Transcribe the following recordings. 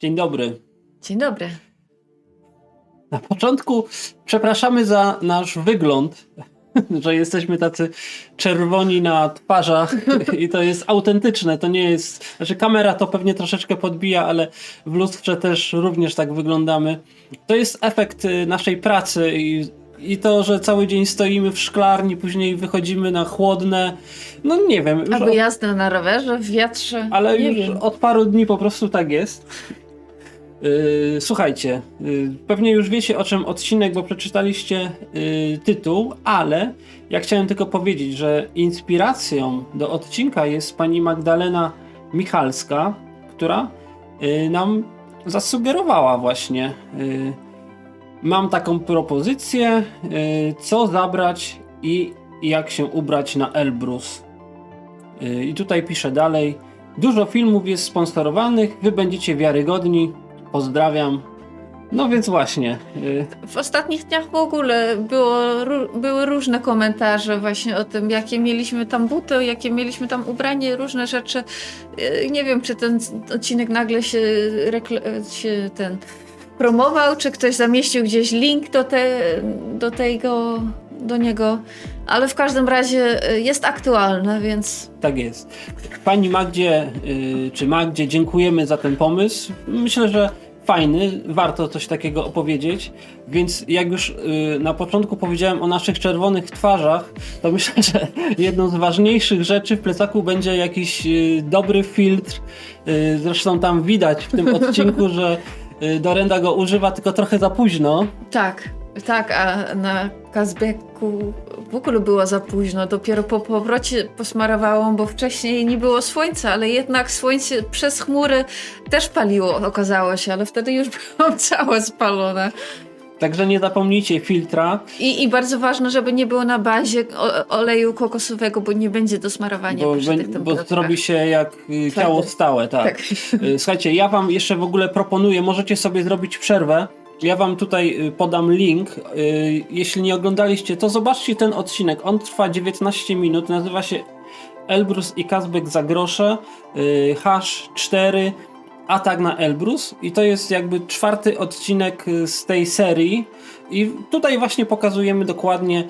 Dzień dobry. Dzień dobry. Na początku przepraszamy za nasz wygląd, że jesteśmy tacy czerwoni na twarzach i to jest autentyczne. To nie jest. Znaczy, kamera to pewnie troszeczkę podbija, ale w lustrze też również tak wyglądamy. To jest efekt y, naszej pracy i, i to, że cały dzień stoimy w szklarni, później wychodzimy na chłodne. No nie wiem. Albo od- jazda na rowerze, w wietrze. ale nie już wiem. od paru dni po prostu tak jest. Yy, słuchajcie, yy, pewnie już wiecie o czym odcinek, bo przeczytaliście yy, tytuł, ale ja chciałem tylko powiedzieć, że inspiracją do odcinka jest pani Magdalena Michalska, która yy, nam zasugerowała właśnie. Yy, mam taką propozycję, yy, co zabrać i jak się ubrać na Elbrus. Yy, I tutaj piszę dalej. Dużo filmów jest sponsorowanych, wy będziecie wiarygodni. Pozdrawiam. No więc właśnie. yy, W ostatnich dniach w ogóle było, były różne komentarze właśnie o tym, jakie mieliśmy tam buty, jakie mieliśmy tam ubranie, różne rzeczy. Yy, Nie wiem, czy ten odcinek nagle się, rekl- się ten promował, czy ktoś zamieścił gdzieś link do, te, do tego, do niego, ale w każdym razie yy, jest aktualne, więc Tak jest. Pani Magdzie, yy, czy Magdzie, dziękujemy za ten pomysł. Myślę, że fajny, warto coś takiego opowiedzieć. Więc jak już yy, na początku powiedziałem o naszych czerwonych twarzach, to myślę, że jedną z ważniejszych rzeczy w plecaku będzie jakiś yy, dobry filtr. Yy, zresztą tam widać w tym odcinku, że Dorenda go używa tylko trochę za późno. Tak, tak, a na Kazbeku w ogóle było za późno. Dopiero po powrocie posmarowałam, bo wcześniej nie było słońca, ale jednak słońce przez chmury też paliło, okazało się, ale wtedy już byłam cała spalona. Także nie zapomnijcie filtra. I, I bardzo ważne, żeby nie było na bazie oleju kokosowego, bo nie będzie do smarowania Bo, tych bo zrobi się jak y, ciało stałe, tak. Tak. Y, Słuchajcie, ja wam jeszcze w ogóle proponuję, możecie sobie zrobić przerwę. Ja wam tutaj y, podam link. Y, Jeśli nie oglądaliście, to zobaczcie ten odcinek. On trwa 19 minut, nazywa się Elbrus i Kazbek za grosze. y, Hash 4 Atak na Elbrus i to jest jakby czwarty odcinek z tej serii i tutaj właśnie pokazujemy dokładnie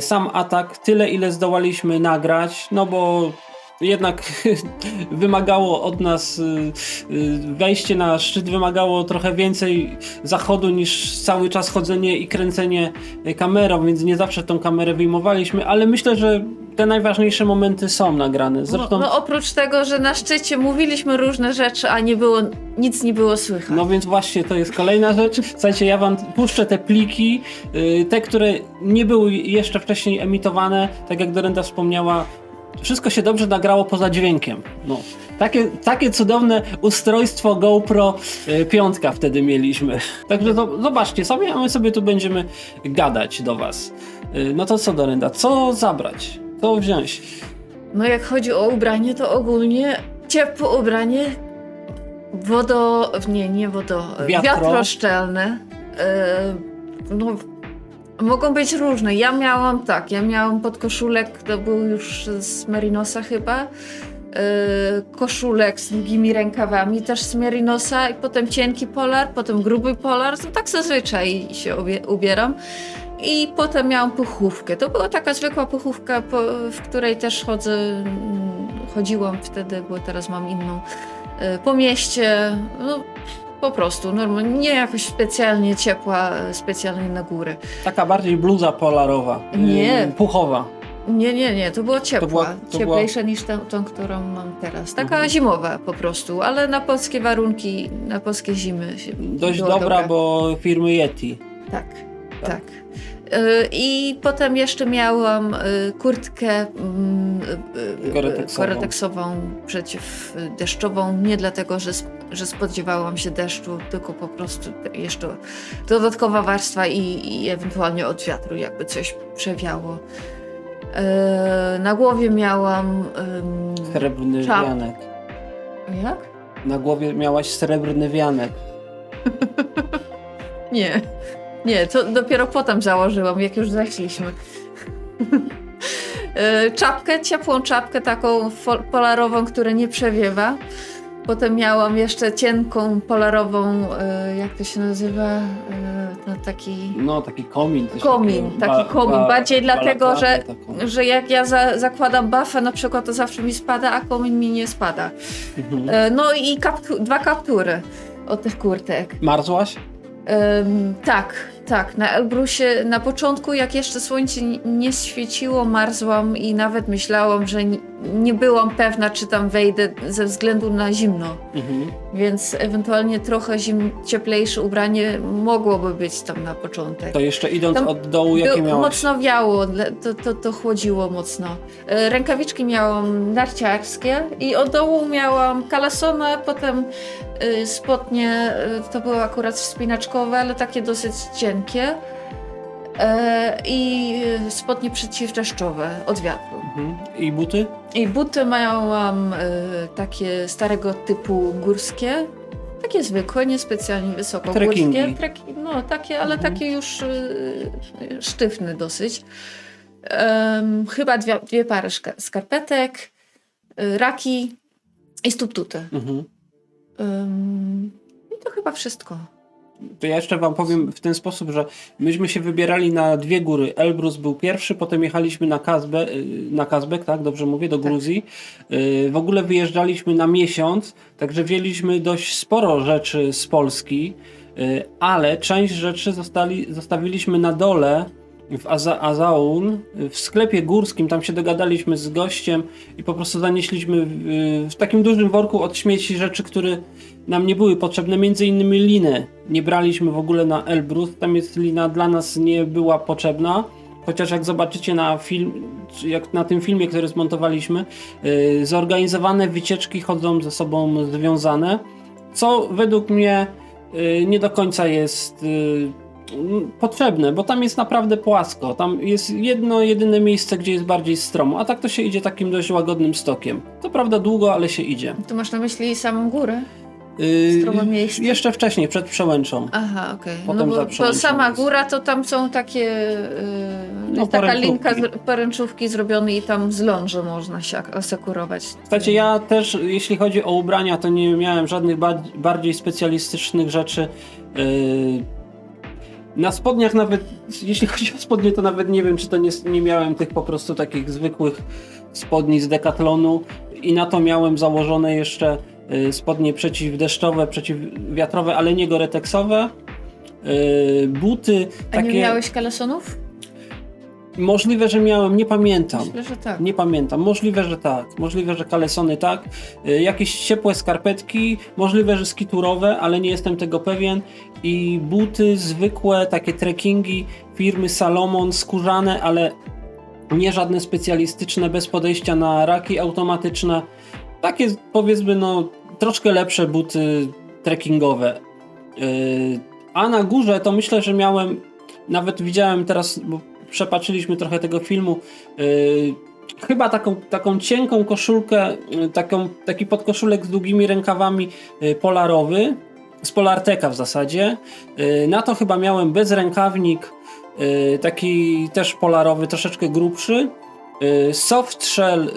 sam atak, tyle ile zdołaliśmy nagrać, no bo jednak wymagało od nas y, y, wejście na szczyt wymagało trochę więcej zachodu niż cały czas chodzenie i kręcenie y, kamerą, więc nie zawsze tą kamerę wyjmowaliśmy, ale myślę, że te najważniejsze momenty są nagrane. Zresztą No, no oprócz tego, że na szczycie mówiliśmy różne rzeczy, a nie było, nic nie było słychać. No więc właśnie to jest kolejna rzecz. Słuchajcie, ja wam puszczę te pliki, yy, te, które nie były jeszcze wcześniej emitowane, tak jak Dorenda wspomniała. Wszystko się dobrze nagrało poza dźwiękiem. No. Takie, takie cudowne ustrojstwo GoPro y, piątka wtedy mieliśmy. Także zo- zobaczcie sobie, a my sobie tu będziemy gadać do was. Y, no to co Dorenda, co zabrać? Co wziąć? No jak chodzi o ubranie, to ogólnie ciepłe ubranie, wodo... nie, nie wodo... Wiatro. wiatroszczelne. E, no, mogą być różne. Ja miałam tak, ja miałam podkoszulek, to był już z Merinosa chyba, e, koszulek z długimi rękawami, też z Merinosa i potem cienki polar, potem gruby polar, no tak zazwyczaj się ubieram. I potem miałam puchówkę. To była taka zwykła puchówka, w której też chodzę, mm, chodziłam wtedy, bo teraz mam inną e, po mieście. No, po prostu, normalnie, nie jakoś specjalnie ciepła, specjalnie na górę. Taka bardziej bluza polarowa. Nie. Puchowa. Nie, nie, nie, to była ciepła. była- to Cieplejsza niż tą, tą, którą mam teraz. Taka Mhm. zimowa po prostu, ale na polskie warunki, na polskie zimy. Dość była dobra, bo firmy Yeti. Tak, Tak. tak. Y, I potem jeszcze miałam y, kurtkę y, Goreteksową. goreteksową przeciwdeszczową. Nie dlatego, że, że spodziewałam się deszczu, tylko po prostu jeszcze dodatkowa warstwa i, i ewentualnie od wiatru, jakby coś przewiało. Y, Na głowie miałam. ym, Srebrny Czap. wianek. Jak? Na głowie miałaś srebrny wianek. Nie, nie, to dopiero potem założyłam, jak już zeszliśmy. E, czapkę, ciepłą czapkę taką polarową, która nie przewiewa. Potem miałam jeszcze cienką, polarową, e, jak to się nazywa, e, no taki... No, taki komin. Komin, taki komin. Bardziej dlatego, że- Że jak ja za, zakładam buffę na przykład, to zawsze mi spada, a komin mi nie spada. Mhm. No i kaptu- dwa kaptury od tych kurtek. Marzłaś? Em, tak, tak. Na Elbrusie na początku, jak jeszcze słońce nie świeciło, marzłam i nawet myślałam, że nie, byłam pewna, czy tam wejdę ze względu na zimno. Mhm. Więc ewentualnie trochę zim, cieplejsze ubranie mogłoby być tam na początek. To jeszcze idąc Tam od dołu, jakie miałaś? Mocno wiało, to, to, to chłodziło mocno. E, Rękawiczki miałam narciarskie i od dołu miałam kalasona, potem y, spodnie, y, to były akurat wspinaczkowe, ale takie dosyć cienkie. E, I spodnie przeciwdeszczowe od wiatru. Mhm. I buty? I buty miałam y, takie starego typu górskie. Takie zwykłe, niespecjalnie wysokogórskie. Trekkingi. Treki, no takie, ale Mhm. takie już y, sztywne dosyć. Em, chyba dwie, dwie pary szka- skarpetek, y, raki i stuptuty. Mhm. Ym, I to chyba wszystko. To ja jeszcze wam powiem w ten sposób, że myśmy się wybierali na dwie góry. Elbrus był pierwszy, potem jechaliśmy na, Kazbe, y, na Kazbek, tak? Dobrze mówię, do Tak. Gruzji. Y, W ogóle wyjeżdżaliśmy na miesiąc, także wzięliśmy dość sporo rzeczy z Polski, y, ale część rzeczy zostali, zostawiliśmy na dole w Aza Azaun, w sklepie górskim, tam się dogadaliśmy z gościem i po prostu zanieśliśmy w, w takim dużym worku od śmieci rzeczy, które nam nie były potrzebne, między innymi liny. Nie braliśmy w ogóle na Elbrus, tam jest lina dla nas nie była potrzebna. Chociaż jak zobaczycie na film, jak na tym filmie, który zmontowaliśmy, yy, zorganizowane wycieczki chodzą ze sobą związane, co według mnie yy, nie do końca jest yy, potrzebne, bo tam jest naprawdę płasko. Tam jest jedno, jedyne miejsce, gdzie jest bardziej stromo, a tak to się idzie takim dość łagodnym stokiem. To prawda długo, ale się idzie. Tu masz na myśli samą górę? Yy, Strome miejsce? Jeszcze wcześniej, przed przełęczą. Aha, okej. No Potem bo, sama jest. góra to tam są takie. Yy, No, taka poręczówki. linka, z- poręczówki zrobione i tam z ląży można się asekurować. Słuchajcie, ja też, jeśli chodzi o ubrania, to nie miałem żadnych ba- bardziej specjalistycznych rzeczy. Yy, Na spodniach nawet, jeśli chodzi o spodnie, to nawet nie wiem, czy to nie, nie miałem tych po prostu takich zwykłych spodni z Decathlonu i na to miałem założone jeszcze yy, spodnie przeciwdeszczowe, przeciwwiatrowe, ale nie goreteksowe. Yy, Buty A takie nie miałeś kalesonów? Możliwe, że miałem, nie pamiętam. Myślę, że tak. Nie pamiętam. Możliwe, że tak. Możliwe, że kalesony tak. Y, jakieś ciepłe skarpetki, możliwe, że skiturowe, ale nie jestem tego pewien. I buty zwykłe, takie trekkingi firmy Salomon, skórzane, ale nie żadne specjalistyczne, bez podejścia na raki automatyczne. Takie powiedzmy, no troszkę lepsze buty trekkingowe. Y, A na górze to myślę, że miałem, nawet widziałem teraz, bo przepatrzyliśmy trochę tego filmu, y, chyba taką, taką cienką koszulkę, y, taką, taki podkoszulek z długimi rękawami y, polarowy, z Polarteka w zasadzie. Y, Na to chyba miałem bezrękawnik, taki też polarowy, troszeczkę grubszy. Soft shell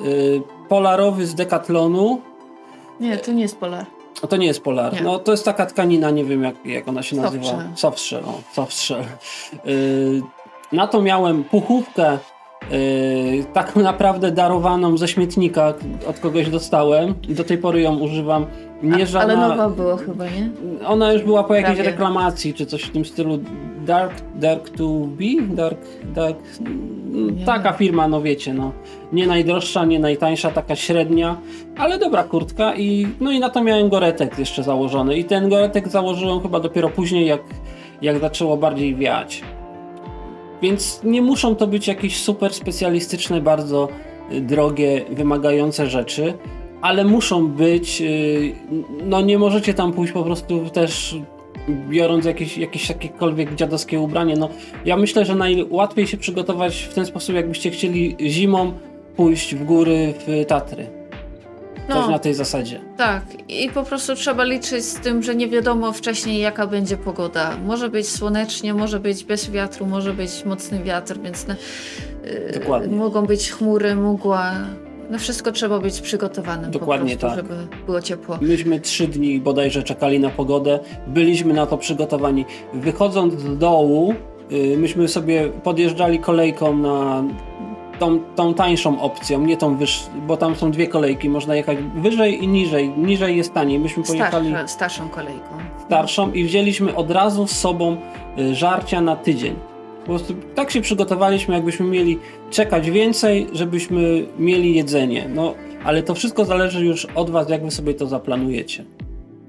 polarowy z Decathlonu. Nie, to nie jest polar. To nie jest polar. Nie. No, to jest taka tkanina, nie wiem jak, jak ona się Soft nazywa. shell. Soft shell. O, soft shell. Yy, na to miałem puchówkę yy, taką naprawdę darowaną ze śmietnika, od kogoś dostałem i do tej pory ją używam. Nie A, żadna, ale nowa była chyba, nie? Ona już była po jakiejś Prawie. reklamacji, czy coś w tym stylu. Dark, dark to be? Dark, dark... Nie Taka wiem. firma, no wiecie, no. Nie najdroższa, nie najtańsza, taka średnia, ale dobra kurtka i no i na to miałem goretek jeszcze założony. I ten goretek założyłem chyba dopiero później, jak, jak zaczęło bardziej wiać. Więc nie muszą to być jakieś super specjalistyczne, bardzo y, drogie, wymagające rzeczy, ale muszą być. y, No nie możecie tam pójść po prostu też biorąc jakieś, jakieś jakiekolwiek dziadowskie ubranie. No ja myślę, że najłatwiej się przygotować w ten sposób, jakbyście chcieli zimą pójść w góry w Tatry. No. na tej zasadzie. Tak, i po prostu trzeba liczyć z tym, że nie wiadomo wcześniej, jaka będzie pogoda. Może być słonecznie, może być bez wiatru, może być mocny wiatr, więc na, y, Dokładnie. mogą być chmury, mgła. Na wszystko trzeba być przygotowanym Dokładnie po prostu, tak. żeby było ciepło. Myśmy trzy dni bodajże czekali na pogodę, byliśmy na to przygotowani. Wychodząc z dołu, y, myśmy sobie podjeżdżali kolejką na tą, tą tańszą opcją, nie tą wyższą, bo tam są dwie kolejki, można jechać wyżej i niżej. Niżej jest taniej. Myśmy pojechali Starsza, starszą kolejką. starszą i wzięliśmy od razu z sobą y, żarcia na tydzień. Po prostu tak się przygotowaliśmy, jakbyśmy mieli czekać więcej, żebyśmy mieli jedzenie. No, ale to wszystko zależy już od Was, jak Wy sobie to zaplanujecie.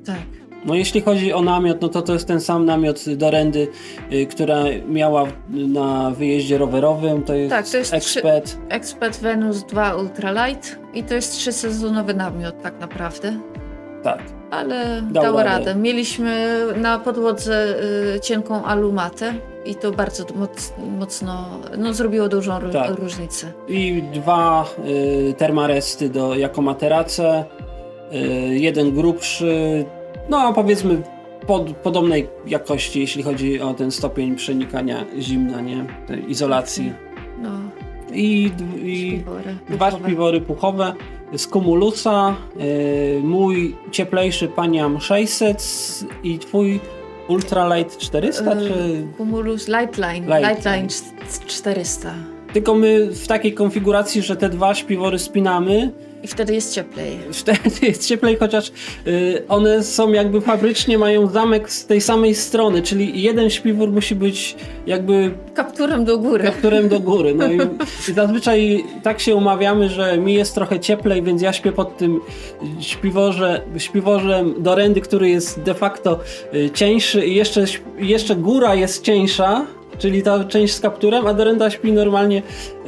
Tak. No jeśli chodzi o namiot, no to to jest ten sam namiot do Rendy, y, która miała na wyjeździe rowerowym, to jest, Tak, to jest trzy- Expert. Expert Venus 2 Ultralight i to jest trzysezonowy namiot tak naprawdę. Tak, Ale Dał dało radę. radę. Mieliśmy na podłodze y, cienką alumatę i to bardzo moc, mocno, no zrobiło dużą Tak. różnicę. i dwa y, termaresty do, jako materace, y, jeden grubszy, no powiedzmy pod, podobnej jakości, jeśli chodzi o ten stopień przenikania zimna, nie? Tej izolacji. No, I, i śpiwory. dwa śpiwory puchowe z Cumulusa, y, mój cieplejszy Paniam 600 i twój Ultralight 400, Y, czy... Cumulus Lightline, Lightline. Lightline 400 Tylko my w takiej konfiguracji, że te dwa śpiwory spinamy, i wtedy jest cieplej. wtedy jest cieplej, chociaż y, one są jakby fabrycznie, mają zamek z tej samej strony, czyli jeden śpiwór musi być jakby Kapturem do góry. kapturem do góry. No i, i zazwyczaj tak się umawiamy, że mi jest trochę cieplej, więc ja śpię pod tym śpiworze, śpiworzem do rendy, który jest de facto y, cieńszy i jeszcze, jeszcze góra jest cieńsza. Czyli ta część z kapturem, a Dorenda śpi normalnie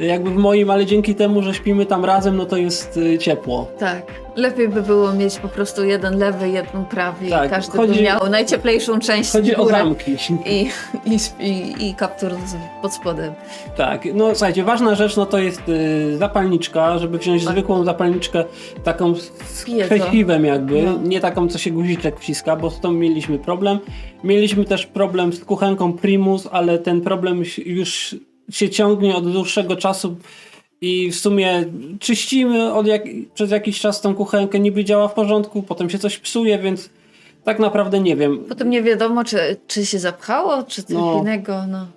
jakby w moim, ale dzięki temu, że śpimy tam razem, no to jest y, ciepło. Tak. Lepiej by było mieć po prostu jeden lewy, jeden prawy Tak, i każdy chodzi- by miał najcieplejszą część Chodzi o górę zamki. i, i, i, i kaptur z- pod spodem. Tak, no słuchajcie, ważna rzecz no to jest y, zapalniczka, żeby wziąć Tak. zwykłą zapalniczkę taką z Piezo. krzesiwem jakby, No. nie taką co się guziczek wciska, bo z tą mieliśmy problem. Mieliśmy też problem z kuchenką Primus, ale ten problem już się ciągnie od dłuższego czasu i w sumie czyścimy od jak, przez jakiś czas tą kuchenkę, niby działa w porządku, potem się coś psuje, więc tak naprawdę nie wiem. Potem nie wiadomo, czy, czy się zapchało, czy coś No. innego. No.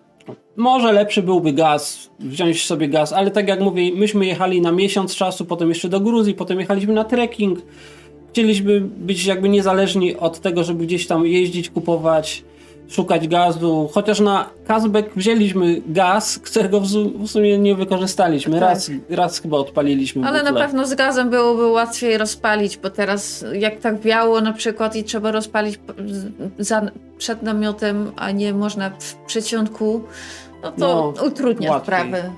Może lepszy byłby gaz, wziąć sobie gaz, ale tak jak mówię, myśmy jechali na miesiąc czasu, potem jeszcze do Gruzji, potem jechaliśmy na trekking. Chcieliśmy być jakby niezależni od tego, żeby gdzieś tam jeździć, kupować, szukać gazu. Chociaż na Kazbek wzięliśmy gaz, którego w su- w sumie nie wykorzystaliśmy. Tak. Raz, raz chyba odpaliliśmy. Ale na pewno z gazem byłoby łatwiej rozpalić, bo teraz jak tak biało na przykład i trzeba rozpalić za, przed namiotem, a nie można w przedsionku, no to No, utrudnia łatwiej. sprawę.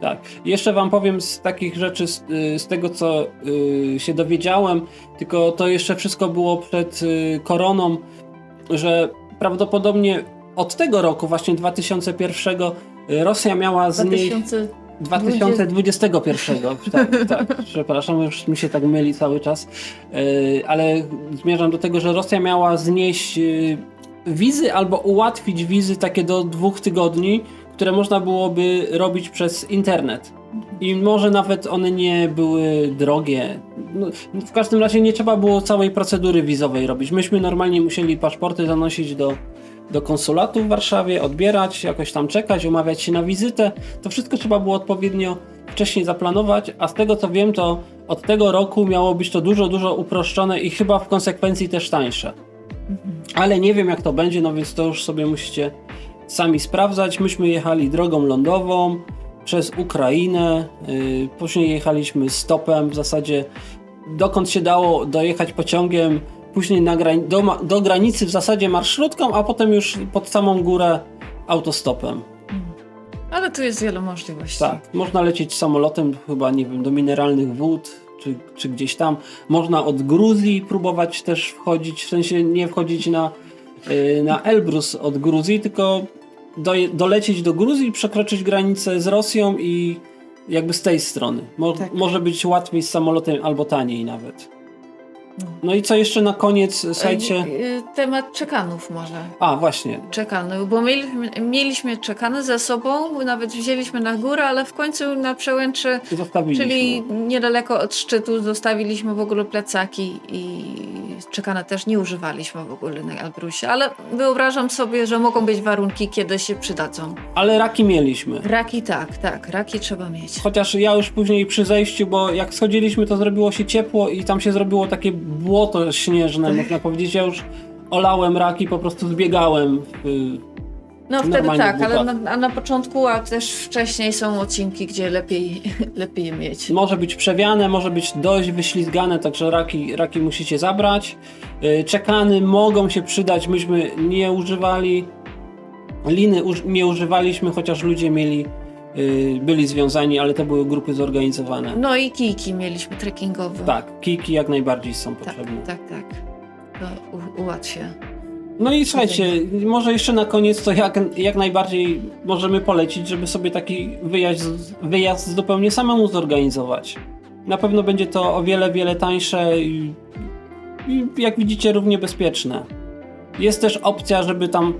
Tak. Jeszcze wam powiem z takich rzeczy, z, y, z tego co y, się dowiedziałem, tylko to jeszcze wszystko było przed y, koroną, że prawdopodobnie od tego roku, właśnie 2001, y, Rosja miała znieść. 2000... 2021, tak, tak, przepraszam, już mi się tak myli cały czas, Yy, ale zmierzam do tego, że Rosja miała znieść yy, wizy albo ułatwić wizy takie do dwóch tygodni, które można byłoby robić przez internet. I może nawet one nie były drogie. No, w każdym razie nie trzeba było całej procedury wizowej robić. Myśmy normalnie musieli paszporty zanosić do, do konsulatu w Warszawie, odbierać, jakoś tam czekać, umawiać się na wizytę. To wszystko trzeba było odpowiednio wcześniej zaplanować, a z tego co wiem, to od tego roku miało być to dużo, dużo uproszczone i chyba w konsekwencji też tańsze. Ale nie wiem jak to będzie, no więc to już sobie musicie sami sprawdzać. Myśmy jechali drogą lądową przez Ukrainę, yy, później jechaliśmy stopem w zasadzie dokąd się dało dojechać pociągiem, później grani- do, do granicy w zasadzie marszrutką, a potem już pod samą górę autostopem. Ale tu jest wiele możliwości. Tak, można lecieć samolotem chyba, nie wiem, do mineralnych wód, czy, czy gdzieś tam. Można od Gruzji próbować też wchodzić, w sensie nie wchodzić na, yy, na Elbrus od Gruzji, tylko doje, dolecieć do Gruzji, przekroczyć granicę z Rosją i jakby z tej strony. Mo, Tak. Może być łatwiej z samolotem albo taniej nawet. No i co jeszcze na koniec, słuchajcie... E, e, Temat czekanów może. A, właśnie. Czekany, bo mieliśmy, mieliśmy czekany ze sobą, nawet wzięliśmy na górę, ale w końcu na przełęczy, czyli niedaleko od szczytu, zostawiliśmy w ogóle plecaki i czekana też nie używaliśmy w ogóle na Elbrusie, ale wyobrażam sobie, że mogą być warunki, kiedy się przydadzą. Ale raki mieliśmy. Raki tak, tak, raki trzeba mieć. Chociaż ja już później przy zejściu, bo jak schodziliśmy, to zrobiło się ciepło i tam się zrobiło takie błoto śnieżne, można powiedzieć. Ja już olałem raki, po prostu zbiegałem. y, No wtedy tak, w ale na, a na początku, a też wcześniej są odcinki, gdzie lepiej, lepiej je mieć. Może być przewiane, może być dość wyślizgane, także raki, raki musicie zabrać. Y, Czekany mogą się przydać, myśmy nie używali. Liny uż, nie używaliśmy, chociaż ludzie mieli, byli związani, ale to były grupy zorganizowane. No i kijki mieliśmy trekkingowe. Tak, kiki jak najbardziej są tak, potrzebne. tak. tak. To u, ułatwia. No i słuchajcie, może jeszcze na koniec to jak, jak najbardziej możemy polecić, żeby sobie taki wyjazd, wyjazd zupełnie samemu zorganizować. Na pewno będzie to o wiele, wiele tańsze i, i jak widzicie równie bezpieczne. Jest też opcja, żeby tam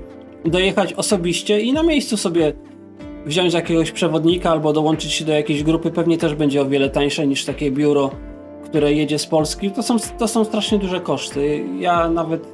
dojechać osobiście i na miejscu sobie wziąć jakiegoś przewodnika albo dołączyć się do jakiejś grupy. Pewnie też będzie o wiele tańsze niż takie biuro, które jedzie z Polski. To są, to są strasznie duże koszty. Ja nawet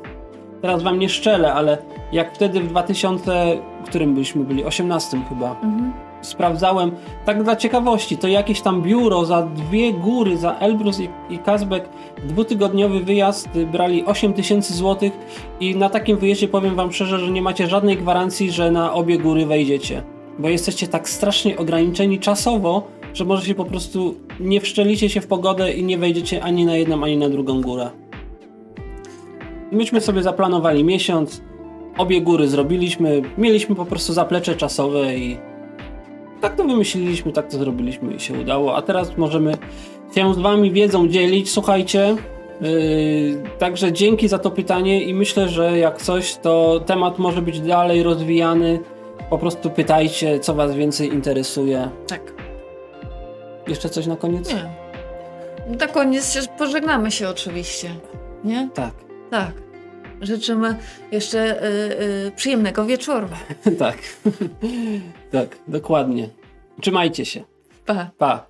teraz wam nie szczelę, ale jak wtedy w 2000, w którym byliśmy byli, 18 chyba, Mhm. sprawdzałem, tak dla ciekawości, to jakieś tam biuro za dwie góry, za Elbrus i, i Kazbek, dwutygodniowy wyjazd y, brali 8 tysięcy złotych i na takim wyjeździe powiem wam szczerze, że nie macie żadnej gwarancji, że na obie góry wejdziecie, bo jesteście tak strasznie ograniczeni czasowo, że może się po prostu nie wszczelicie się w pogodę i nie wejdziecie ani na jedną, ani na drugą górę. Myśmy sobie zaplanowali miesiąc, obie góry zrobiliśmy, mieliśmy po prostu zaplecze czasowe i tak to wymyśliliśmy, tak to zrobiliśmy i się udało. A teraz możemy się z wami wiedzą dzielić. Słuchajcie, yy, także dzięki za to pytanie i myślę, że jak coś, to temat może być dalej rozwijany. Po prostu pytajcie, co was więcej interesuje. Tak. Jeszcze coś na koniec? Nie. Na koniec się pożegnamy się oczywiście. Nie? Tak, Tak. Życzymy jeszcze y, y, przyjemnego wieczoru. tak. tak, dokładnie. Trzymajcie się. Pa. Pa.